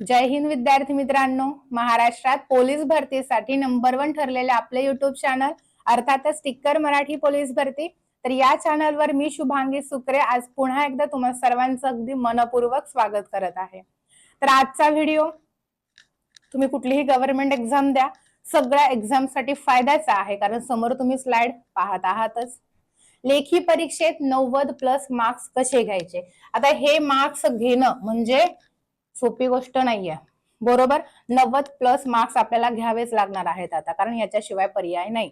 जय हिंद विद्यार्थी मित्रांनो. महाराष्ट्रात पोलीस भरतीसाठी नंबर वन ठरलेले आपले युट्यूब चॅनल अर्थातच स्टिक्कर मराठी पोलीस भरती. तर या चॅनलवर मी शुभांगी सुक्रे आज पुन्हा एकदा तुम्हा सर्वांचं अगदी मनपूर्वक स्वागत करत आहे. तर आजचा व्हिडिओ तुम्ही कुठलीही गव्हर्नमेंट एक्झाम द्या. सगळ्या एक्झामसाठी फायद्याचा आहे कारण समोर तुम्ही स्लाइड पाहत आहातच. लेखी परीक्षेत नव्वद प्लस मार्क्स कसे घ्यायचे? आता हे मार्क्स घेणं म्हणजे सोपी गोष्ट नाहीये. बरोबर? नव्वद प्लस मार्क्स आपल्याला घ्यावेच लागणार आहेत आता कारण याच्याशिवाय पर्याय नाही.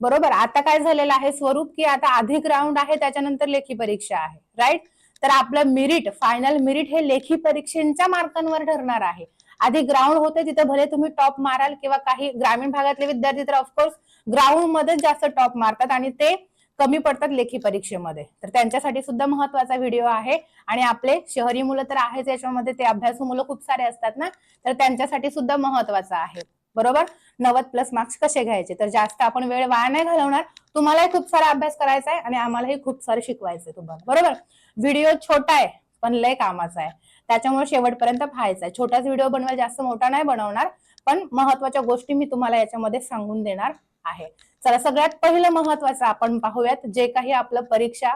बरोबर? आता काय झालेलं आहे? स्वरूप की आता अधिक राऊंड आहे त्याच्यानंतर लेखी परीक्षा आहे. राईट तर आपलं मिरिट फायनल मिरिट हे लेखी परीक्षेच्या मार्कांवर ठरणार आहे. आधी ग्राउंड होते तिथे भले तुम्ही टॉप माराल किंवा काही ग्रामीण भागातले विद्यार्थी तर ऑफकोर्स ग्राउंड मध्येच जास्त टॉप मारतात आणि ते कमी पडतात लेखी परीक्षेमध्ये. तर त्यांच्यासाठी सुद्धा महत्त्वाचा व्हिडिओ आहे. आणि आपले शहरी मुलं तर आहेच याच्यामध्ये ते अभ्यासू मुलं खूप सारे असतात ना. तर त्यांच्यासाठी सुद्धा महत्त्वाचा आहे. बरोबर? नव्वद प्लस मार्क्स कसे घ्यायचे? तर जास्त आपण वेळ वाया नाही घालवणार. तुम्हालाही खूप सारा अभ्यास करायचा आहे आणि आम्हालाही खूप सारे शिकवायचंय तुम्हाला. बरोबर? व्हिडिओ छोटा आहे पण लय कामाचा आहे. त्याच्यामुळे शेवटपर्यंत पाहायचा आहे. छोटाच व्हिडिओ बनवायला जास्त मोठा नाही बनवणार. पण महत्त्वाच्या गोष्टी मी तुम्हाला याच्यामध्ये सांगून देणार आहे. चला सगळ्यात पहिलं महत्वाचं आपण पाहूयात जे काही आपलं परीक्षा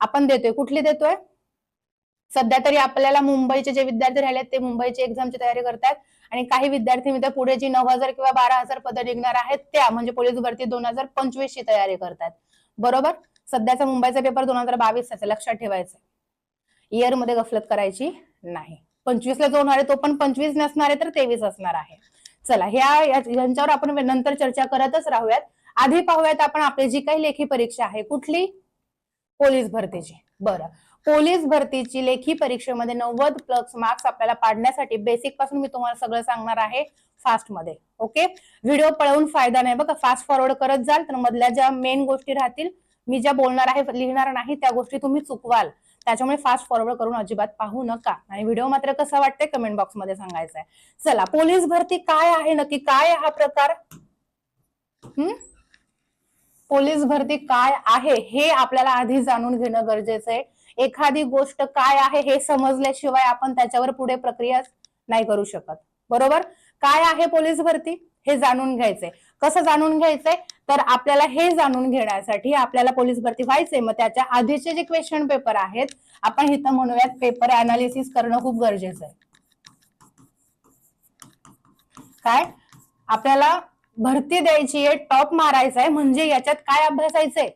आपण देतोय. कुठली देतोय? सध्या तरी आपल्याला मुंबईचे जे विद्यार्थी राहिलेत ते मुंबईची एक्झामची तयारी करतात आणि काही विद्यार्थी मित्र पुढे जी नऊ हजार किंवा बारा हजार पदं निघणार आहेत त्या म्हणजे पोलीस भरती दोन हजार पंचवीस ची तयारी करतात बरोबर? सध्याचा मुंबईचा पेपर दोन हजार बावीस लक्षात ठेवायचं इयरमध्ये गफलत करायची नाही. पंचवीसला जो होणार आहे तो पण पंचवीस नसणार आहे तर तेवीस असणार आहे. चला ह्या यांच्यावर आपण नंतर चर्चा करतच राहूयात. आधी पाहूयात आपण आपली जी काही लेखी परीक्षा आहे कुठली? पोलीस भरतीची. बरं. पोलीस भरतीची लेखी परीक्षेमध्ये नव्वद प्लस मार्क्स आपल्याला पाडण्यासाठी बेसिकपासून मी तुम्हाला सगळं सांगणार आहे फास्टमध्ये. ओके व्हिडिओ पळवून फायदा नाही. बघा फास्ट फॉरवर्ड करत जाल तर मधल्या ज्या मेन गोष्टी राहतील मी ज्या बोलणार आहे लिहिणार नाही त्या गोष्टी तुम्ही चुकवाल. त्याच्यामुळे फास्ट फॉरवर्ड करून अजिबात पाहू नका. आणि व्हिडिओ मात्र कसा वाटतंय कमेंट बॉक्समध्ये आहे चला पोलीस भरती काय आहे नक्की? काय हा प्रकार? हम्म? पोलीस भरती काय आहे हे आपल्याला आधी जाणून घेणं गरजेचं आहे एखादी गोष्ट काय आहे हे समजल्याशिवाय आपण त्याच्यावर पुढे प्रक्रिया नाही करू शकत. बरोबर? काय आहे पोलीस भरती? हे जाणून घ्यायचंय. कसं जाणून घ्यायचंय? तर आपल्याला हे जाणून घेण्यासाठी आपल्याला पोलीस भरती व्हायचंय. मग त्याच्या आधीचे जे क्वेश्चन पेपर आहेत आपण इथं म्हणूयात पेपर अनालिसिस करणं खूप गरजेचं आहे. काय? आपल्याला भरती द्यायची आहे टॉप मारायचा आहे म्हणजे याच्यात काय अभ्यासायचंय?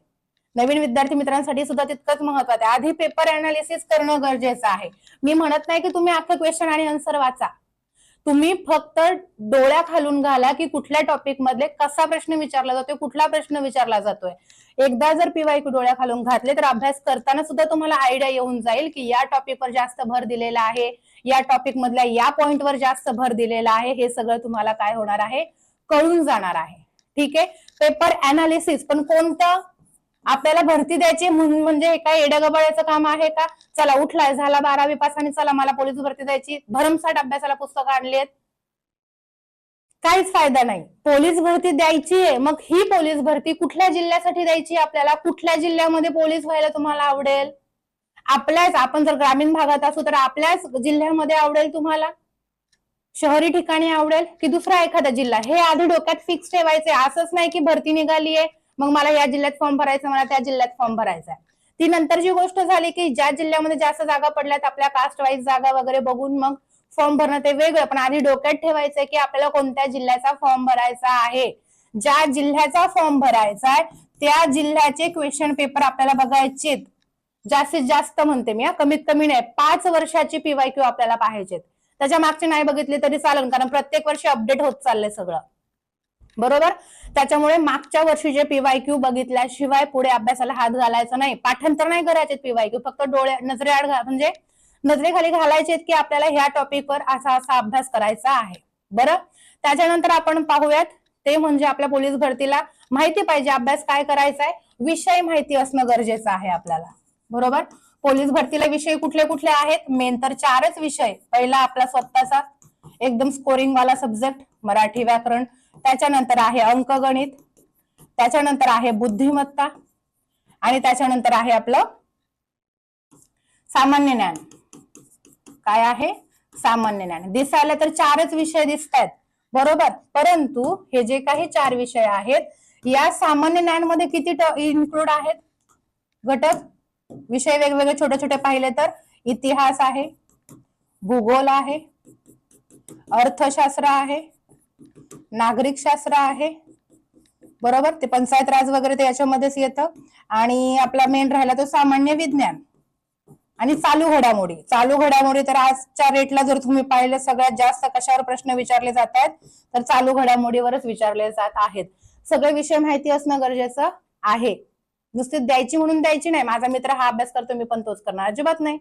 नवीन विद्यार्थी मित्रांसाठी सुद्धा तितकंच महत्वाचं आहे. आधी पेपर अनालिसिस करणं गरजेचं आहे. मी म्हणत नाही की तुम्ही अख्खं क्वेश्चन आणि आन्सर वाचा. तुम्ही फक्त डोळ्या खालून घाला की कुठल्या टॉपिक मधले कसा प्रश्न विचारला जातोय कुठला प्रश्न विचारला जातोय. एकदा जर पीवाय डोळ्या खालून घातले तर अभ्यास करताना सुद्धा तुम्हाला आयडिया येऊन जाईल की या टॉपिकवर जास्त भर दिलेला आहे या टॉपिक मधल्या या पॉइंटवर जास्त भर दिलेला आहे हे सगळं तुम्हाला काय होणार आहे? कळून जाणार आहे. ठीक आहे? पेपर अनालिसिस पण कोणतं आपल्याला भरती द्यायची म्हणजे हे काय एडगबाळ्याचं काम आहे का? चला उठलाय झाला बारावी पास आणि चला मला पोलीस भरती द्यायची. भरमसाठ अभ्यासाला पुस्तकं आणली आहेत. काहीच फायदा नाही. पोलीस भरती द्यायची आहे. मग ही पोलीस भरती कुठल्या जिल्ह्यासाठी द्यायची आपल्याला? कुठल्या जिल्ह्यामध्ये पोलीस व्हायला तुम्हाला आवडेल? आपल्याच आपण जर ग्रामीण भागात असू तर आपल्याच जिल्ह्यामध्ये आवडेल तुम्हाला? शहरी ठिकाणी आवडेल की दुसरा एखादा जिल्हा? हे आधी डोक्यात फिक्स ठेवायचे. असंच नाही की भरती निघालीये. मग मला या जिल्ह्यात फॉर्म भरायचा मला त्या जिल्ह्यात फॉर्म भरायचा आहे. ती नंतरची गोष्ट झाली की ज्या जिल्ह्यामध्ये जास्त जागा पडल्यात आपल्या कास्ट वाईज जागा वगैरे बघून मग फॉर्म भरणं ते वेगळं. पण आधी डोक्यात ठेवायचंय की आपल्याला कोणत्या जिल्ह्याचा फॉर्म भरायचा आहे. ज्या जिल्ह्याचा फॉर्म भरायचा आहे त्या जिल्ह्याचे क्वेश्चन पेपर आपल्याला बघायचे जास्तीत जास्त म्हणते मी कमीत कमी नाही पाच वर्षाची पीवाय क्यू आपल्याला पाहिजेत त्याच्या मागचे नाही बघितले तरी चालेल कारण प्रत्येक वर्षी अपडेट होत चाललंय सगळं. बरोबर? त्याच्यामुळे मागच्या वर्षी जे पीवाय क्यू बघितल्याशिवाय पुढे अभ्यासाला हात घालायचा नाही. पाठांतर नाही करायचे पीवाय क्यू फक्त डोळे नजरेआड म्हणजे नजरेखाली घालायचे की आपल्याला ह्या टॉपिकवर असा असा अभ्यास करायचा आहे. बरं? त्याच्यानंतर आपण पाहूयात ते म्हणजे आपल्या पोलीस भरतीला माहिती पाहिजे अभ्यास काय करायचा आहे विषय माहिती असणं गरजेचं आहे आपल्याला. बरोबर? पोलीस भरतीला विषय कुठले कुठले आहेत? मेन तर चारच विषय. पहिला आपला स्वतःचा एकदम स्कोरिंग वाला सब्जेक्ट मराठी व्याकरण. त्याच्यानंतर आहे अंकगणित. त्याच्यानंतर आहे बुद्धिमत्ता. आणि त्याच्यानंतर आहे आपलं सामान्य ज्ञान. काय आहे? सामान्य ज्ञान. दिसायला तर चारच विषय दिसत आहेत बरोबर? परंतु हे जे काही चार विषय आहेत या सामान्य ज्ञानमध्ये किती इन्क्लूड आहेत? घटक? विषय वेगवेगळे छोटे छोटे पाहिले तर इतिहास आहे भूगोल आहे अर्थशास्त्र आहे नागरिक शास्त्र आहे बरोबर? ते पंचायत राज वगैरे ते याच्यामध्येच येतं. आणि आपला मेन राहिला तो सामान्य विज्ञान. आणि चालू घडामोडी. चालू घडामोडी तर आजच्या रेटला जर तुम्ही पाहिलं सगळ्यात जास्त कशावर प्रश्न विचारले जात आहेत तर चालू घडामोडीवरच विचारले जात आहेत. सगळे विषय माहिती असणं गरजेचं आहे. नुसती द्यायची म्हणून द्यायची नाही. माझा मित्र हा अभ्यास करतो मी पण तोच करणार. अजिबात नाही.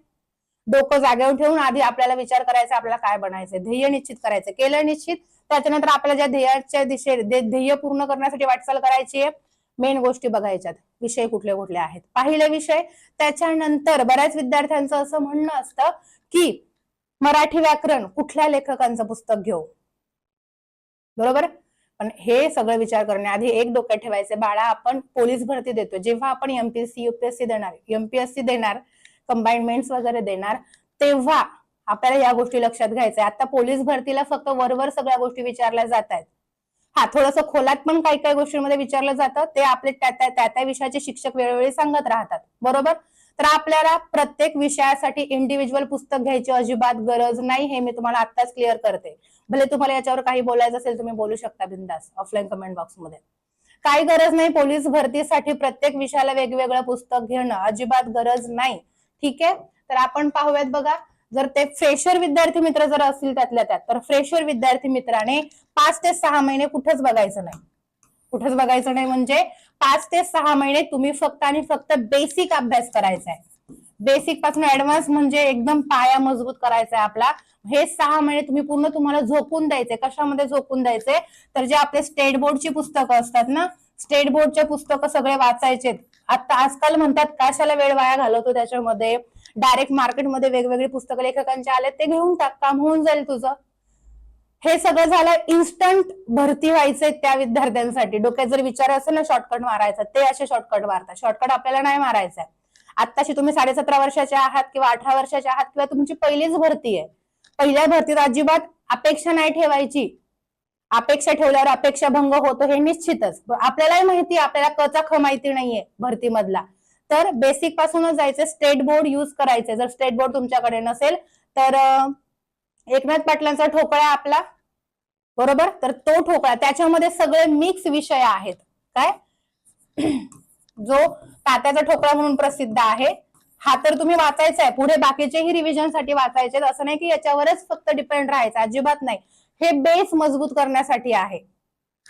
डोकं जागेवर ठेवून आधी आपल्याला विचार करायचा आपल्याला काय बनायचं ध्येय निश्चित करायचं. केलं निश्चित त्याच्यानंतर आपल्याला ज्या ध्येयाच्या दिशे ध्येय पूर्ण करण्यासाठी वाटचाल करायची आहे मेन गोष्टी बघायच्यात. विषय कुठले कुठले आहेत? पाहिले विषय त्याच्यानंतर बऱ्याच विद्यार्थ्यांचं असं म्हणणं असतं की मराठी व्याकरण कुठल्या लेखकांचं पुस्तक घेऊ? बरोबर? पण हे सगळं विचार करण्याआधी एक डोक्यात ठेवायचे बाळा आपण पोलीस भरती देतो जेव्हा आपण एमपीएससी युपीएससी देणार एमपीएससी देणार कंबाइनमेंट्स वगैरे देणार तेव्हा आपल्याला या गोष्टी लक्षात घ्यायच्या. आता पोलीस भरतीला फक्त वरवर सगळ्या गोष्टी विचारल्या जात आहेत हा थोडस खोलात पण काही काही गोष्टींमध्ये विचारलं जातं. ते आपले त्या त्या त्या त्या विषयाचे शिक्षक वेळोवेळी सांगत राहतात. बरोबर? तर आपल्याला प्रत्येक विषयासाठी इंडिव्हिज्युअल पुस्तक घ्यायची अजिबात गरज नाही हे मी तुम्हाला आत्ताच क्लिअर करते. भले तुम्हाला याच्यावर काही बोलायचं असेल तुम्ही बोलू शकता बिंदास ऑफलाईन कमेंट बॉक्समध्ये काही गरज नाही पोलीस भरतीसाठी प्रत्येक विषयाला वेगवेगळं पुस्तक घेणं अजिबात गरज नाही. ठीक आहे? तर आपण पाहूयात बघा. जर ते फ्रेशर विद्यार्थी मित्र जर असतील त्यातल्या त्यात तर फ्रेशर विद्यार्थी मित्राने पाच ते सहा महिने कुठंच बघायचं नाही. कुठंच बघायचं नाही म्हणजे पाच ते सहा महिने तुम्ही फक्त आणि फक्त बेसिक अभ्यास करायचा आहे. बेसिकपासून ऍडव्हान्स म्हणजे एकदम पाया मजबूत करायचा आहे आपला. हे सहा महिने तुम्ही पूर्ण तुम्हाला झोपून द्यायचे. कशामध्ये झोपून द्यायचे? तर जे आपले स्टेट बोर्डची पुस्तकं असतात ना स्टेट बोर्डचे पुस्तकं सगळे वाचायचे आता आजकाल म्हणतात कशाला वेळ वाया घालवतो त्याच्यामध्ये? डायरेक्ट मार्केटमध्ये वेगवेगळी पुस्तकं लेखकांचे आले ते घेऊन टाक काम होऊन जाईल तुझं. हे सगळं झालं इन्स्टंट भरती व्हायचंय त्या विद्यार्थ्यांसाठी. डोक्यात जर विचार असेल ना शॉर्टकट मारायचा ते असे शॉर्टकट मारतात. शॉर्टकट आपल्याला नाही मारायचा आत्ताशी तुम्ही साडेसतरा वर्षाचे आहात किंवा अठरा वर्षाचे आहात किंवा तुमची पहिलीच भरती आहे. पहिल्या भरतीत अजिबात अपेक्षा नाही ठेवायची. अपेक्षा ठेवल्यावर अपेक्षा भंग होतो हे निश्चितच. आपल्यालाही माहिती आपल्याला कचा ख माहिती नाहीये भरतीमधला. तर बेसिक पासूनच जायचं स्टेट बोर्ड युज करायचे. जर स्टेट बोर्ड तुमच्याकडे नसेल तर एकनाथ पाटलांचा ठोकळा आपला बरोबर? तर तो ठोकळा. त्याच्यामध्ये सगळे मिक्स विषय आहेत. काय? जो तात्याचा ठोकळा म्हणून प्रसिद्ध आहे हा तर तुम्ही वाचायचा आहे पुढे बाकीचेही रिव्हिजनसाठी वाचायचे असं नाही की याच्यावरच फक्त डिपेंड राहायचं. अजिबात नाही. हे बेस मजबूत करण्यासाठी आहे.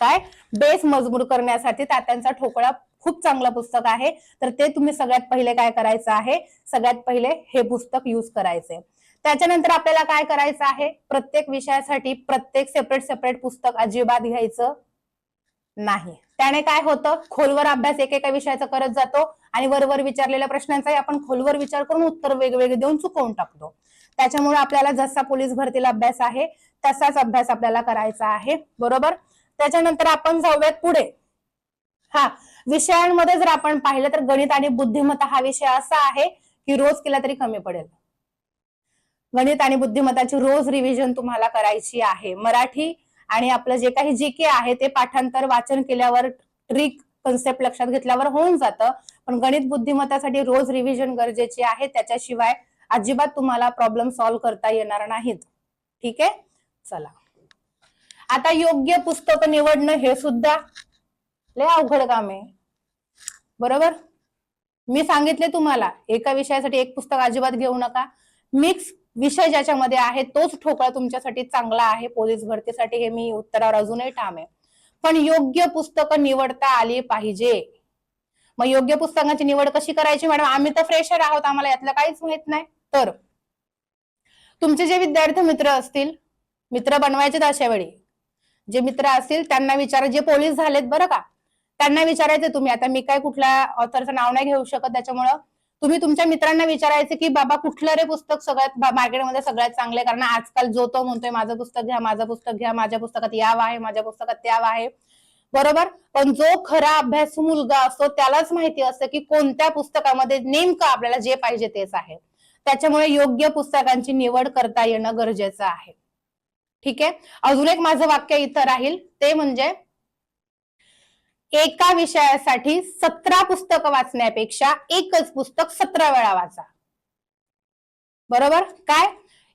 काय? बेस मजबूत करण्यासाठी तात्यांचा ठोकळा खूप चांगलं पुस्तक आहे. तर ते तुम्ही सगळ्यात पहिले काय करायचं आहे? सगळ्यात पहिले हे पुस्तक युज करायचे त्याच्यानंतर आपल्याला काय करायचं आहे? प्रत्येक विषयासाठी प्रत्येक सेपरेट सेपरेट पुस्तक अजिबात घ्यायचं नाही. त्याने काय होतं? खोलवर अभ्यास एकेका विषयाचा करत जातो आणि वरवर विचारलेल्या प्रश्नांचाही आपण खोलवर विचार करून उत्तर वेगवेगळे देऊन चुकवून टाकतो. त्याच्यामुळे आपल्याला जसा पोलीस भरतीला अभ्यास आहे तसाच अभ्यास आपल्याला करायचा आहे. बरोबर? त्याच्यानंतर आपण जाऊयात पुढे. हा विषयांमध्ये जर आपण पाहिलं तर गणित आणि बुद्धिमत्ता हा विषय असा आहे की रोज केला तरी कमी पडेल. गणित आणि बुद्धिमत्ताची रोज रिव्हिजन तुम्हाला करायची आहे. मराठी आणि आपलं जे काही जी के आहे ते पाठांतर वाचन केल्यावर ट्रिक कन्सेप्ट लक्षात घेतल्यावर होऊन जातं. पण गणित बुद्धिमत्तासाठी रोज रिव्हिजन गरजेची आहे. त्याच्याशिवाय अजिबात तुम्हाला प्रॉब्लेम सॉल्व्ह करता येणार नाहीत. ठीक आहे? चला. आता योग्य पुस्तक निवडणं हे सुद्धा लय अवघड काम आहे. बरोबर? मी सांगितले तुम्हाला एका विषयासाठी एक पुस्तक अजिबात घेऊ नका. मिक्स विषय ज्याच्यामध्ये आहे तोच ठोकळा तुमच्यासाठी चांगला आहे. पोलीस भरतीसाठी हे मी उत्तरावर अजूनही ठाम आहे. पण योग्य पुस्तकं निवडता आली पाहिजे. मग योग्य पुस्तकांची निवड कशी करायची मॅडम? आम्ही तर फ्रेशर आहोत आम्हाला यातलं काहीच माहीत नाही. तर तुमचे जे विद्यार्थी मित्र असतील मित्र बनवायचे अशा वेळी. जे मित्र असतील त्यांना विचारा. जे पोलीस झालेत बरं का त्यांना विचारायचे तुम्ही. आता मी काय कुठल्या ऑथरचं नाव नाही घेऊ शकत त्याच्यामुळं तुम्ही तुमच्या मित्रांना विचारायचं की बाबा कुठलं रे पुस्तक सगळ्यात मार्केटमध्ये सगळ्यात चांगले कारण आजकाल जो तो म्हणतोय माझं पुस्तक घ्या माझं पुस्तक घ्या माझ्या पुस्तकात याव आहे माझ्या पुस्तकात त्याव आहे. बरोबर? पण जो खरा अभ्यास मुलगा असतो त्यालाच माहिती असतं की कोणत्या पुस्तकामध्ये नेमकं आपल्याला जे पाहिजे तेच आहे. त्याच्यामुळे योग्य पुस्तकांची निवड करता येणं गरजेचं आहे. ठीक आहे? अजून एक माझं वाक्य इथं राहील. ते म्हणजे एका विषयासाठी सतरा पुस्तकं वाचण्यापेक्षा एकच पुस्तक सतरा वेळा वाचा. बरोबर? काय?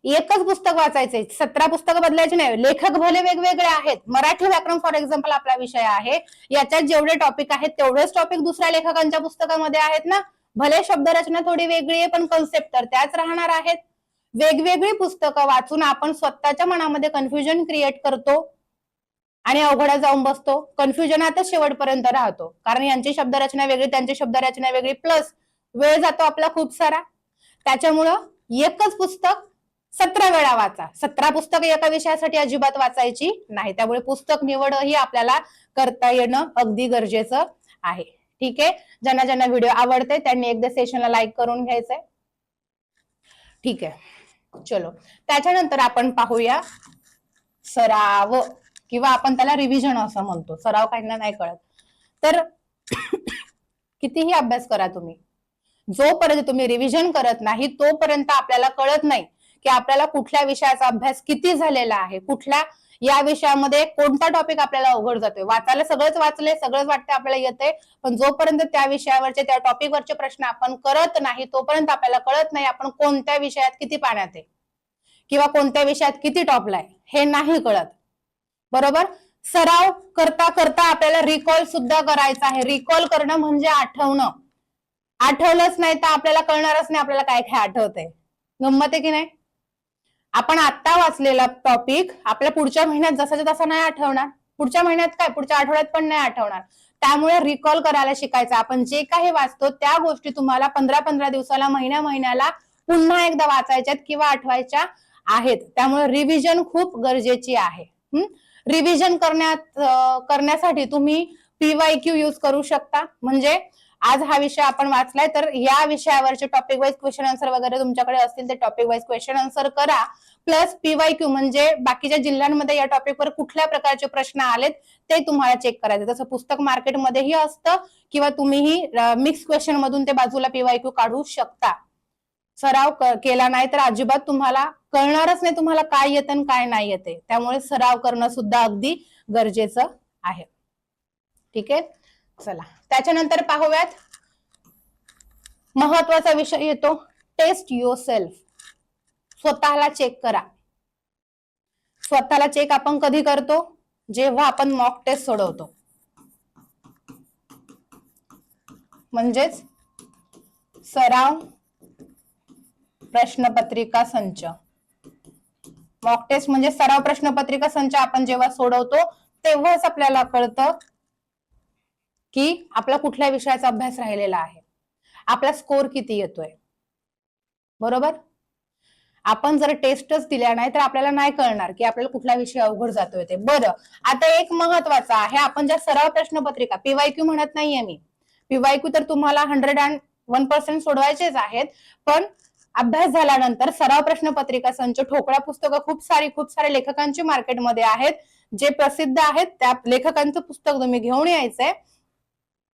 एकच पुस्तक वाचायचे सतरा पुस्तकं बदलायचे नाही. लेखक भले वेगवेगळे आहेत. मराठी व्याकरण फॉर एक्झाम्पल आपला विषय आहे. याच्यात जेवढे टॉपिक आहेत तेवढेच टॉपिक दुसऱ्या लेखकांच्या पुस्तकामध्ये आहेत ना? भले शब्दरचना थोडी वेगळी आहे पण कन्सेप्ट तर त्याच राहणार आहेत. वेगवेगळी पुस्तकं वाचून आपण स्वतःच्या मनामध्ये कन्फ्युजन क्रिएट करतो आणि अवघडा जाऊन बसतो. कन्फ्युजनातच शेवटपर्यंत राहतो. कारण यांची शब्दरचना वेगळी त्यांची शब्दरचना वेगळी प्लस वेळ जातो आपला खूप सारा. त्याच्यामुळं एकच पुस्तक सतरा वेळा वाचा. सतरा पुस्तक एका विषयासाठी अजिबात वाचायची नाही. त्यामुळे पुस्तक निवड ही आपल्याला करता येणं अगदी गरजेचं आहे. ठीक आहे. ज्यांना ज्यांना व्हिडिओ आवडते त्यांनी एकदा सेशनला लाईक करून घ्यायचंय. ठीक आहे. चलो. त्याच्यानंतर आपण पाहूया सराव किंवा आपण त्याला रिव्हिजन असं म्हणतो. सराव काढणं नाही कळत. तर कितीही अभ्यास करा तुम्ही. जोपर्यंत तुम्ही रिव्हिजन करत नाही तोपर्यंत आपल्याला कळत नाही की आपल्याला कुठल्या विषयाचा अभ्यास किती झालेला आहे कुठल्या या विषयामध्ये कोणता टॉपिक आपल्याला अवघड जातोय? वाचायला सगळंच वाचले सगळंच वाटतं आपल्याला येते पण जोपर्यंत त्या विषयावरचे त्या टॉपिकवरचे प्रश्न आपण करत नाही तोपर्यंत आपल्याला कळत नाही आपण कोणत्या विषयात किती पाण्यात आहे. किंवा कोणत्या विषयात किती टॉपला आहे हे नाही कळत. बरोबर? सराव करता करता आपल्याला रिकॉल सुद्धा करायचा आहे. रिकॉल करणं म्हणजे आठवणं. आठवलंच नाही तर आपल्याला कळणारच नाही आपल्याला काय काय आठवतंय. गंमत आहे की नाही? आपण आता वाचलेला टॉपिक आपल्या पुढच्या महिन्यात जसाच्या तसा नाही आठवणार. पुढच्या महिन्यात काय? पुढच्या आठवड्यात पण नाही आठवणार. त्यामुळे रिकॉल करायला शिकायचं. आपण जे काही वाचतो त्या गोष्टी तुम्हाला पंधरा पंधरा दिवसाला महिन्या महिन्याला पुन्हा एकदा वाचायच्यात किंवा आठवायच्या आहेत. त्यामुळे रिव्हिजन खूप गरजेची आहे. रिव्हिजन करण्यात करण्यासाठी तुम्ही पीवाय क्यू यूज करू शकता. म्हणजे आज हा विषय आपण वाचलाय तर या विषयावरचे टॉपिक वाईज क्वेश्चन आन्सर वगैरे तुमच्याकडे असतील ते टॉपिक वाईज क्वेश्चन आन्सर करा. प्लस पीवाय क्यू म्हणजे बाकीच्या जिल्ह्यांमध्ये या टॉपिकवर कुठल्या प्रकारचे प्रश्न आलेत ते तुम्हाला चेक करायचे जसं पुस्तक मार्केटमध्येही असतं किंवा तुम्हीही मिक्स क्वेश्चन मधून ते बाजूला पीवाय क्यू काढू शकता. सराव केला नाही तर अजिबात तुम्हाला कळणारच नाही तुम्हाला काय येतं आणि काय नाही येते. त्यामुळे सराव करणं सुद्धा अगदी गरजेचं आहे. ठीक आहे? चला. त्याच्यानंतर पाहूयात. महत्त्वाचा विषय येतो. टेस्ट युअर सेल्फ स्वतःला चेक करा. स्वतःला चेक आपण कधी करतो? जेव्हा आपण मॉक टेस्ट सोडवतो. म्हणजेच सराव प्रश्नपत्रिका संच. मॉक टेस्ट म्हणजे सराव प्रश्नपत्रिका संच आपण जेव्हा सोडवतो तेव्हाच आपल्याला कळतं की आपला कुठल्या विषयाचा अभ्यास राहिलेला आहे? आपला स्कोर किती येतोय? बरोबर? आपण जर टेस्टच दिल्या नाही तर आपल्याला नाही कळणार की आपल्याला कुठला विषय अवघड जातोय ते. बरं आता एक महत्त्वाचा आहे. आपण ज्या सराव प्रश्नपत्रिका पीवायक्यू म्हणत नाहीये मी. पीवायक्यू तर तुम्हाला हंड्रेड अँड वन पर्सेंट सोडवायचेच आहेत. पण अभ्यास झाल्यानंतर सराव प्रश्नपत्रिका संच ठोकळा पुस्तकं खूप सारी खूप सारे लेखकांची मार्केटमध्ये आहेत. जे प्रसिद्ध आहेत त्या लेखकांचं पुस्तक तुम्ही घेऊन यायचंय.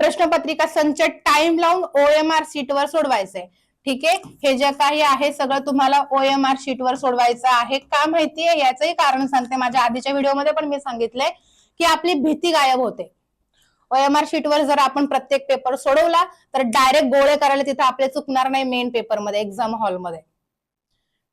प्रश्नपत्रिका संच टाइम लावून ओएमआर सीटवर सोडवायचंय ठीक आहे? हे जे काही आहे सगळं तुम्हाला ओएमआर शीटवर सोडवायचं आहे. का माहितीये याचंही कारण सांगते. माझ्या आधीच्या व्हिडिओमध्ये पण मी सांगितलंय की आपली भीती गायब होते. ओएमआर शीट वर जर आपण प्रत्येक पेपर सोडवला तर डायरेक्ट गोळे करायला तिथे आपले चुकणार नाही मेन पेपरमध्ये एक्झाम हॉलमध्ये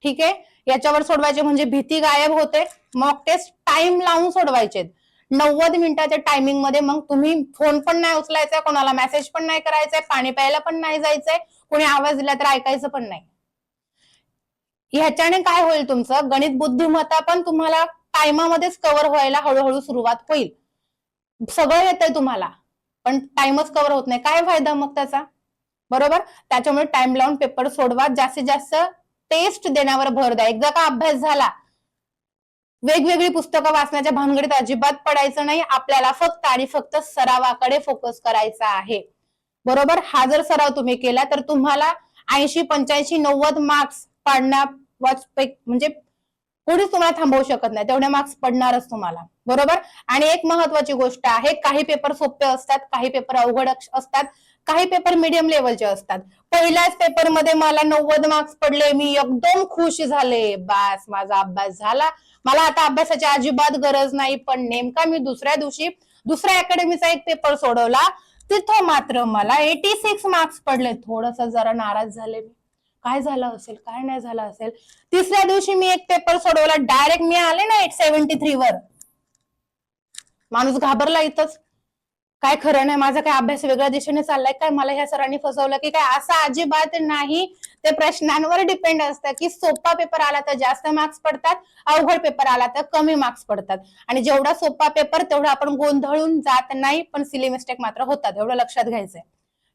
ठीक आहे? याच्यावर सोडवायचे म्हणजे भीती गायब होते. मॉक टेस्ट टाइम लावून सोडवायचे नव्वद मिनिटाच्या टायमिंगमध्ये मग तुम्ही फोन पण नाही उचलायचा कोणाला मेसेज पण नाही करायचंय पाणी प्यायला पण नाही जायचंय कोणी आवाज दिला तर ऐकायचं पण नाही. ह्याच्याने काय होईल तुमचं? गणित बुद्धिमत्ता पण तुम्हाला टायमामध्येच कव्हर व्हायला हळूहळू सुरुवात होईल. सगळं येतंय तुम्हाला पण टाइमच कव्हर होत नाही. काय फायदा मग त्याचा? बरोबर? त्याच्यामुळे टाइम लावून पेपर सोडवा. जास्तीत जास्त टेस्ट देण्यावर भर द्या. एकदा का अभ्यास झाला वेगवेगळी पुस्तकं वाचण्याच्या भानगडीत अजिबात पडायचं नाही. आपल्याला फक्त आणि फक्त सरावाकडे फोकस करायचा आहे. बरोबर? हा जर सराव तुम्ही केला तर तुम्हाला ऐंशी पंच्याऐंशी नव्वद मार्क्स पाडण्या म्हणजे कोणीच तुम्हाला थांबवू शकत नाही. तेवढे मार्क्स पडणारच तुम्हाला. बरोबर? आणि एक महत्वाची गोष्ट आहे काही पेपर सोपे असतात काही पेपर अवघड असतात. काही पेपर मीडियम लेवलचे असतात. पहिल्याच पेपरमध्ये मला नव्वद मार्क्स पडले मी एकदम खुश झाले. बास माझा अभ्यास झाला. मला आता अभ्यासाची अजिबात गरज नाही पण नेमका मी दुसऱ्या दिवशी दुसऱ्या अकॅडमीचा एक पेपर सोडवला. तिथं मात्र मला एटी सिक्स मार्क्स पडले. थोडस जरा नाराज झाले मी. काय झालं असेल? काय नाही झालं असेल? तिसऱ्या दिवशी मी एक पेपर सोडवला. डायरेक्ट मी आले ना एट सेव्हन्टी थ्री वर. माणूस घाबरला इथंच. काय खरं नाही माझा काय अभ्यास वेगळ्या दिशेने चाललाय काय? मला ह्या सरांनी फसवलं की काय? असं अजिबात नाही. ते प्रश्नांवर डिपेंड असतं की सोपा पेपर आला तर जास्त मार्क्स पडतात अवघड पेपर आला तर कमी मार्क्स पडतात. आणि जेवढा सोपा पेपर तेवढा आपण गोंधळून जात नाही पण सिली मिस्टेक मात्र होतात एवढं लक्षात घ्यायचंय.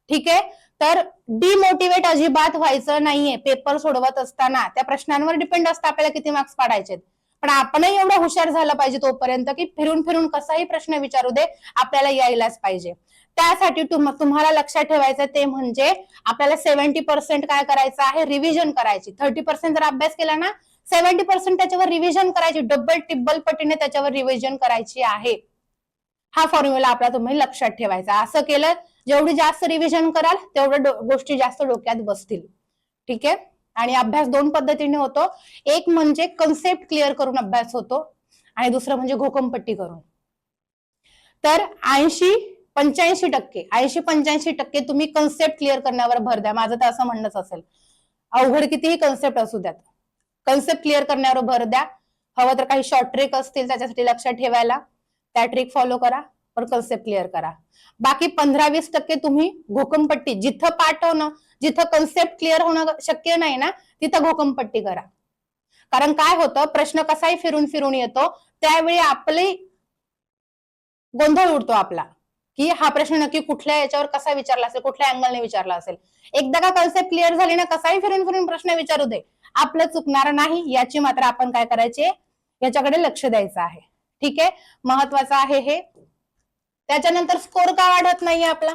ठीक आहे? तर डिमोटिवेट अजिबात व्हायचं नाहीये. पेपर सोडवत असताना त्या प्रश्नांवर डिपेंड असतं आपल्याला किती मार्क्स पाडायचे पण आपणही एवढं हुशार झालं पाहिजे तोपर्यंत की फिरून फिरून कसाही प्रश्न विचारू दे आपल्याला यायलाच पाहिजे. त्यासाठी तुम- तुम्हाला लक्षात ठेवायचं ते म्हणजे आपल्याला सेव्हन्टी पर्सेंट काय करायचं आहे? रिव्हिजन करायची. थर्टी पर्सेंट जर अभ्यास केला ना सेव्हन्टी पर्सेंट त्याच्यावर रिव्हिजन करायची. डबल टिब्बल पटीने त्याच्यावर रिव्हिजन करायची आहे. हा फॉर्म्युला आपला तुम्ही लक्षात ठेवायचा. असं केलं जेवढी जास्त रिव्हिजन कराल तेवढ्या गोष्टी जास्त डोक्यात बसतील. ठीक आहे? आणि अभ्यास दोन पद्धतीने होतो. एक म्हणजे कन्सेप्ट क्लिअर करून अभ्यास होतो आणि दुसरं म्हणजे घोकमपट्टी करून. तर ऐंशी पंच्याऐंशी टक्के ऐंशी पंच्याऐंशी टक्के तुम्ही कन्सेप्ट क्लिअर करण्यावर भर द्या. माझं तर असं म्हणणंच असेल. अवघड कितीही कन्सेप्ट असू द्यात. कन्सेप्ट क्लिअर करण्यावर भर द्या. हवं तर काही शॉर्ट ट्रिक असतील त्याच्यासाठी लक्षात ठेवायला. त्या ट्रिक फॉलो करा. पण कन्सेप्ट क्लिअर करा. बाकी पंधरा वीस टक्के तुम्ही घोकमपट्टी जिथं पाठव ना जिथं कन्सेप्ट क्लिअर होणं शक्य नाही ना तिथं घोकमपट्टी करा. कारण काय होतं प्रश्न कसाही फिरून फिरून येतो त्यावेळी आपली गोंधळ उडतो आपला. की हा प्रश्न नक्की कुठल्या याच्यावर कसा विचारला असेल कुठल्या अँगलने विचारला असेल. एकदा का कन्सेप्ट क्लिअर झाली ना कसाही फिरून फिरून प्रश्न विचारू दे. आपलं चुकणार नाही याची मात्र आपण काय करायचे याच्याकडे लक्ष द्यायचं आहे. ठीक आहे? महत्वाचं आहे हे. त्याच्यानंतर स्कोर का वाढत नाहीये आपला?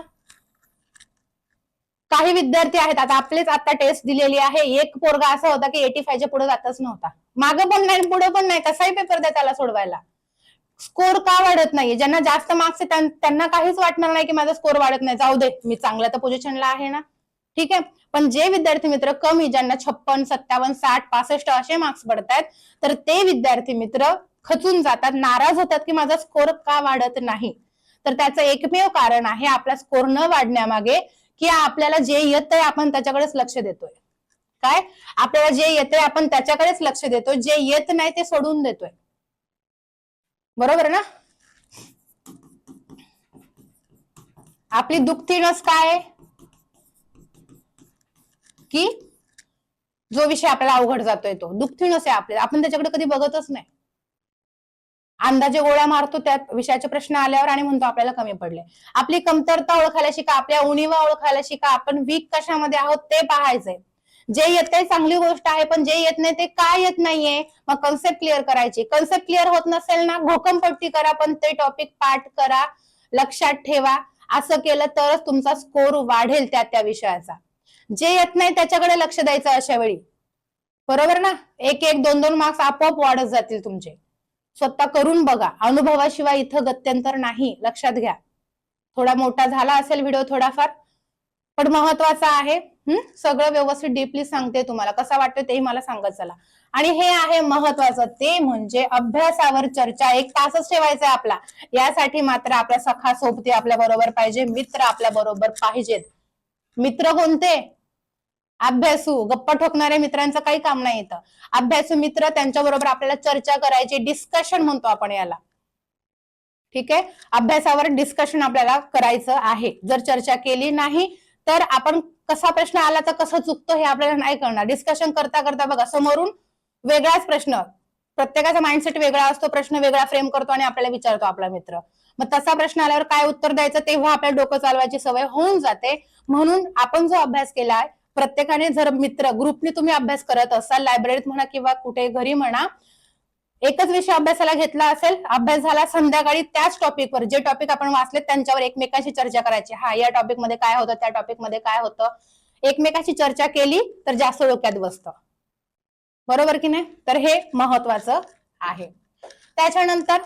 काही विद्यार्थी आहेत आता आपलेच आता टेस्ट दिलेली आहे. एक पोरगा असा होता की एटी फायच्या पुढे जातच नव्हता. मागं पण नाही पुढे पण नाही. कसाही पेपर द्या त्याला सोडवायला. स्कोर का वाढत नाहीये? ज्यांना जास्त मार्क्स आहे त्यांना काहीच वाटणार नाही की माझा स्कोर वाढत नाही. जाऊ दे मी चांगल्या तर पोझिशनला आहे ना. ठीक आहे? पण जे विद्यार्थी मित्र कमी ज्यांना छप्पन सत्तावन्न साठ पासष्ट असे मार्क्स पडतायत तर ते विद्यार्थी मित्र खचून जातात नाराज होतात की माझा स्कोर का वाढत नाही? तर त्याचं एकमेव कारण आहे आपला स्कोर न वाढण्यामागे की आपल्याला जे येतंय आपण त्याच्याकडेच लक्ष देतोय. काय? आपल्याला जे येतंय आपण त्याच्याकडेच लक्ष देतोय. जे येत नाही ते सोडून देतोय. बरोबर ना? आपली दुखती नस काय? की जो विषय आपल्याला अवघड जातोय तो. दुखती नस आहे आपल्याला. आपण त्याच्याकडे कधी बघतच नाही. अंदाजे गोळ्या मारतो त्या विषयाचे प्रश्न आल्यावर आणि म्हणतो आपल्याला कमी पडले. आपली कमतरता ओळखायला शिका आपल्या उणीवा ओळखायला शिका. आपण वीक कशामध्ये आहोत ते पाहायचंय. जे येतंय चांगली गोष्ट आहे पण जे येत नाही ते काय येत नाहीये? मग कन्सेप्ट क्लिअर करायची. कन्सेप्ट क्लिअर होत नसेल ना घोकमपट्टी करा पण ते टॉपिक पाठ करा लक्षात ठेवा. असं केलं तरच तुमचा स्कोर वाढेल त्या त्या विषयाचा. जे येत नाही त्याच्याकडे लक्ष द्यायचं अशा वेळी बरोबर ना? एक एक दोन दोन मार्क्स आपोआप वाढत जातील तुमचे. स्वतः करून बघा. अनुभवाशिवाय इथं गत्यंतर नाही. लक्षात घ्या. थोडा मोठा झाला असेल व्हिडिओ थोडाफार पण महत्त्वाचा आहे. हम्म सगळं व्यवस्थित डीपली सांगते तुम्हाला. कसा वाटतं तेही मला सांगत चला. आणि हे आहे महत्वाचं. ते म्हणजे अभ्यासावर चर्चा. एक तासच ठेवायचा आहे आपला. यासाठी मात्र आपल्या सखा सोबती आपल्या बरोबर पाहिजे. मित्र आपल्या बरोबर पाहिजेत. मित्र कोणते? अभ्यासू गप्पा ठोकणाऱ्या मित्रांचं काही काम नाही येतं अभ्यासू मित्र त्यांच्या बरोबर आपल्याला चर्चा करायची डिस्कशन म्हणतो आपण याला. ठीक आहे? अभ्यासावर डिस्कशन आपल्याला करायचं आहे. जर चर्चा केली नाही तर आपण कसा प्रश्न आला तर कसं चुकतो हे आपल्याला नाही कळणार. डिस्कशन करता करता बघा समोरून वेगळाच प्रश्न. प्रत्येकाचा माइंडसेट वेगळा असतो प्रश्न वेगळा फ्रेम करतो आणि आपल्याला विचारतो आपला मित्र. मग तसा प्रश्न आल्यावर काय उत्तर द्यायचं? तेव्हा आपल्याला डोकं चालवायची सवय होऊन जाते. म्हणून आपण जो अभ्यास केला आहे प्रत्येकाने जर मित्र ग्रुपने तुम्ही अभ्यास करत असाल लायब्ररीत म्हणा किंवा कुठे घरी म्हणा एकच विषय अभ्यासाला घेतला असेल अभ्यास झाला संध्याकाळी त्याच टॉपिकवर जे टॉपिक आपण वाचले त्यांच्यावर एकमेकांशी चर्चा करायची. हा या टॉपिकमध्ये काय होतं त्या टॉपिकमध्ये काय होतं? एकमेकांशी चर्चा केली तर जास्त डोक्यात बसतं. बरोबर की नाही? तर हे महत्वाचं आहे. त्याच्यानंतर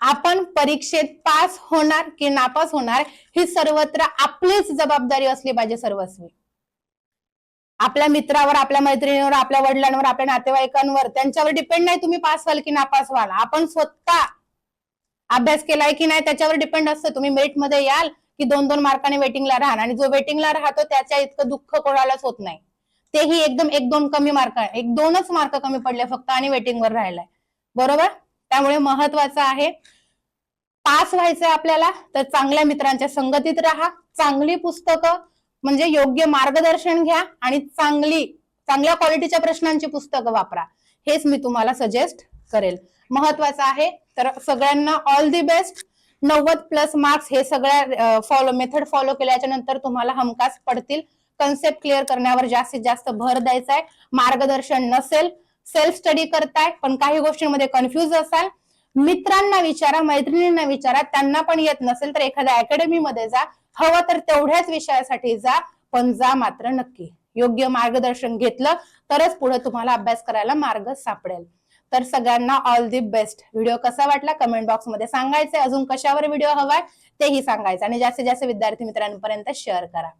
आपण परीक्षेत पास होणार की नापास होणार ही सर्वत्र आपलीच जबाबदारी असली पाहिजे सर्वस्वी. आपल्या मित्रावर आपल्या मैत्रिणीवर आपल्या वडिलांवर आपल्या नातेवाईकांवर त्यांच्यावर डिपेंड नाही तुम्ही पास व्हाल की नापास व्हाल. आपण स्वतः अभ्यास केलाय की नाही त्याच्यावर डिपेंड असतं. तुम्ही मेटमध्ये याल की दोन दोन मार्काने वेटिंगला राहाल आणि जो वेटिंगला राहतो त्याच्या इतकं दुःख कोणालाच होत नाही. तेही एकदम एक दोन कमी मार्क एक दोनच मार्क कमी पडले फक्त आणि वेटिंगवर राहिलाय. बरोबर? त्यामुळे महत्वाचं आहे. पास व्हायचंय आपल्याला तर चांगल्या मित्रांच्या संगतीत राहा. चांगली पुस्तकं म्हणजे योग्य मार्गदर्शन घ्या आणि चांगली चांगल्या क्वालिटीच्या प्रश्नांची पुस्तकं वापरा. हेच मी तुम्हाला सजेस्ट करेल. महत्वाचं आहे. तर सगळ्यांना ऑल दी बेस्ट नव्वद प्लस मार्क्स हे सगळ्या फॉलो मेथड फॉलो केल्याच्यानंतर तुम्हाला हमखास पडतील. कन्सेप्ट क्लिअर करण्यावर जास्तीत जास्त भर द्यायचा आहे मार्गदर्शन नसेल सेल्फ स्टडी करताय पण काही गोष्टींमध्ये कन्फ्युज असाल मित्रांना विचारा मैत्रिणींना विचारा त्यांना पण येत नसेल तर एखाद्या अकॅडमीमध्ये जा हवं तर तेवढ्याच विषयासाठी जा पण जा मात्र नक्की. योग्य मार्गदर्शन घेतलं तरच पुढे तुम्हाला अभ्यास करायला मार्ग सापडेल. तर सगळ्यांना ऑल दी बेस्ट व्हिडिओ कसा वाटला? कमेंट बॉक्समध्ये सांगायचंय. अजून कशावर व्हिडिओ हवाय? तेही सांगायचं आणि जास्तीत जास्त विद्यार्थी मित्रांपर्यंत शेअर करा.